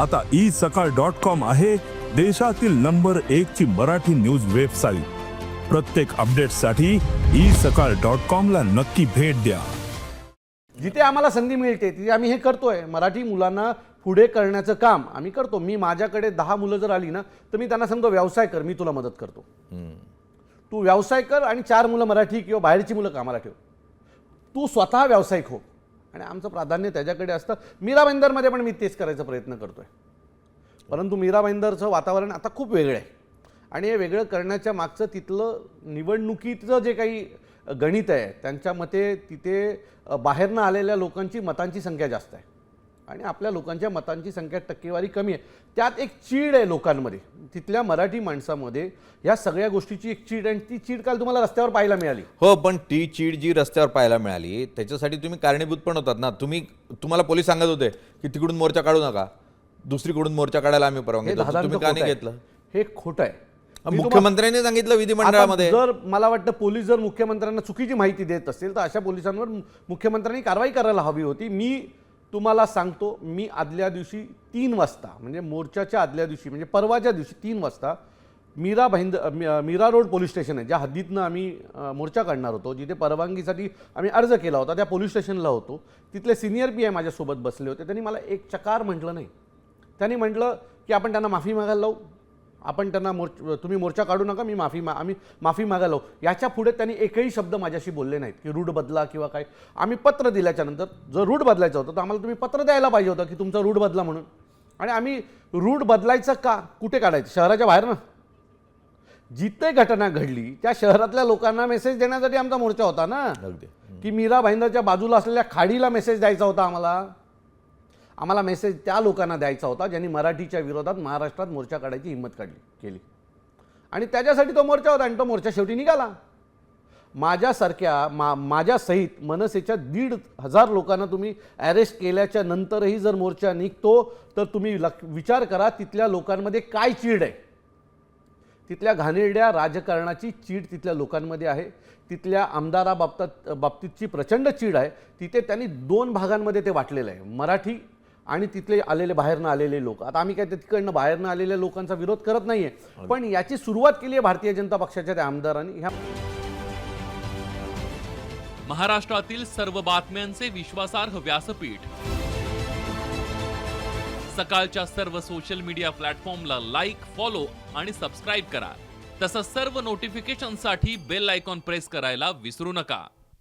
आता ई सकाळ dot com आहे देशातील नंबर एक ची मराठी न्यूज वेबसाईट. प्रत्येक अपडेटसाठी ई सकाळ डॉट कॉम ला नक्की भेट द्या. जिथे आम्हाला संधी मिळते तिथे आम्ही हे करतोय. मराठी मुलांना पुढे करण्याचं काम आम्ही करतो. मी माझ्याकडे दहा मुलं जर आली ना तर मी त्यांना सांगतो व्यवसाय कर मी तुला मदत करतो. तू व्यवसाय कर आणि चार मुलं मराठी किंवा बाहेरची मुलं कामाला ठेव. तू स्वतः व्यावसायिक हो. आणि आमचं प्राधान्य त्याच्याकडे असतं. मीरा भाईंदरमध्ये पण मी तेच करायचा प्रयत्न करतोय. परंतु मीरा भाईंदरचं वातावरण आता खूप वेगळं आहे. आणि हे वेगळं करण्याच्या मागचं तिथलं निवडणुकीचं जे काही गणित आहे त्यांच्या मते तिथे बाहेरनं आलेल्या लोकांची मतांची संख्या जास्त आहे. आणि आपल्या लोकांच्या मतांची संख्या टक्केवारी कमी आहे. त्यात एक चीड आहे लोकांमध्ये. तिथल्या मराठी माणसामध्ये ह्या सगळ्या गोष्टीची एक चीड आणि ती चीड काल तुम्हाला रस्त्यावर पाहायला मिळाली. हो पण ती चीड जी रस्त्यावर पाहायला मिळाली त्याच्यासाठी तुम्ही कारणीभूत पण होतात ना. तुम्ही तुम्हाला पोलीस सांगत होते की तिकडून मोर्चा काढू नका. दुसरीकडून मोर्चा काढायला आम्ही परवानगी तुम्ही का नाही. घेतलं? हे खोटं आहे. मुख्यमंत्र्यांनी सांगितलं विधिमंडळामध्ये. जर मला वाटतं पोलीस जर मुख्यमंत्र्यांना चुकीची माहिती देत असतील तर अशा पोलिसांवर मुख्यमंत्र्यांनी कारवाई करायला हवी होती. मी तुम्हाला सांगतो मी आदल्या दिवशी तीन वाजता म्हणजे मोर्चाच्या आदल्या दिवशी म्हणजे परवाच्या दिवशी तीन वाजता मीरा भाईंद मी- मीरा रोड पोलीस स्टेशन आहे ज्या हद्दीतनं आम्ही मोर्चा काढणार होतो जिथे परवानगीसाठी आम्ही अर्ज केला होता त्या पोलीस स्टेशनला होतो. तिथले सिनियर पी आय माझ्यासोबत बसले होते. त्यांनी मला एक चकार म्हटलं नाही. त्यांनी म्हटलं की आपण त्यांना माफी मागायला लावू. आपण त्यांना मोर्च तुम्ही मोर्चा काढू नका मी माफी मा आम्ही माफी मागायला याच्यापुढे त्यांनी एकही शब्द माझ्याशी बोलले नाहीत की रूट बदला किंवा काय. आम्ही पत्र दिल्याच्या नंतर जर रूट बदलायचं होतं तर आम्हाला तुम्ही पत्र द्यायला पाहिजे होतं की तुमचा रूट बदला म्हणून. आणि आम्ही रूट बदलायचं का? कुठे काढायचं? शहराच्या बाहेर ना. जिथे घटना घडली त्या शहरातल्या लोकांना मेसेज देण्यासाठी आमचा मोर्चा होता ना. अगदी. की मीरा भाईंदरच्या बाजूला असलेल्या खाडीला मेसेज द्यायचा होता आम्हाला. आम्हाला मेसेज त्या लोकांना द्यायचा होता ज्यांनी मराठीच्या विरोधात महाराष्ट्रात मोर्चा काढायची हिंमत काढली केली. आणि त्याच्यासाठी तो मोर्चा होता आणि तो मोर्चा शेवटी निघाला. माझ्यासारख्या मा माझ्यासहित मनसेच्या दीड हजार लोकांना तुम्ही अरेस्ट केल्याच्या नंतरही जर मोर्चा निघतो तर तुम्ही लक विचार करा तिथल्या लोकांमध्ये काय चीड आहे? तिथल्या घाणेरड्या राजकारणाची चीड तिथल्या लोकांमध्ये आहे. तिथल्या आमदाराबाबतात बाबतीतची प्रचंड चीड आहे. तिथे त्यांनी दोन भागांमध्ये ते वाटलेलं आहे. मराठी आणि तिथले आलेले बाहेरनं आलेले लोक. आता आम्ही काय ते तिकडनं बाहेरनं आलेल्या लोकांचा विरोध करत नाहीये. पण याची सुरुवात केली आहे भारतीय जनता पक्षाच्या त्या आमदारांनी ह्या महाराष्ट्रातील सर्व बातम्यांचे विश्वासार्ह व्यासपीठ. सकाळच्या सर्व सोशल मीडिया प्लॅटफॉर्मला लाईक फॉलो आणि सबस्क्राईब करा. तसंच सर्व नोटिफिकेशनसाठी बेल आयकॉन प्रेस करायला विसरू नका.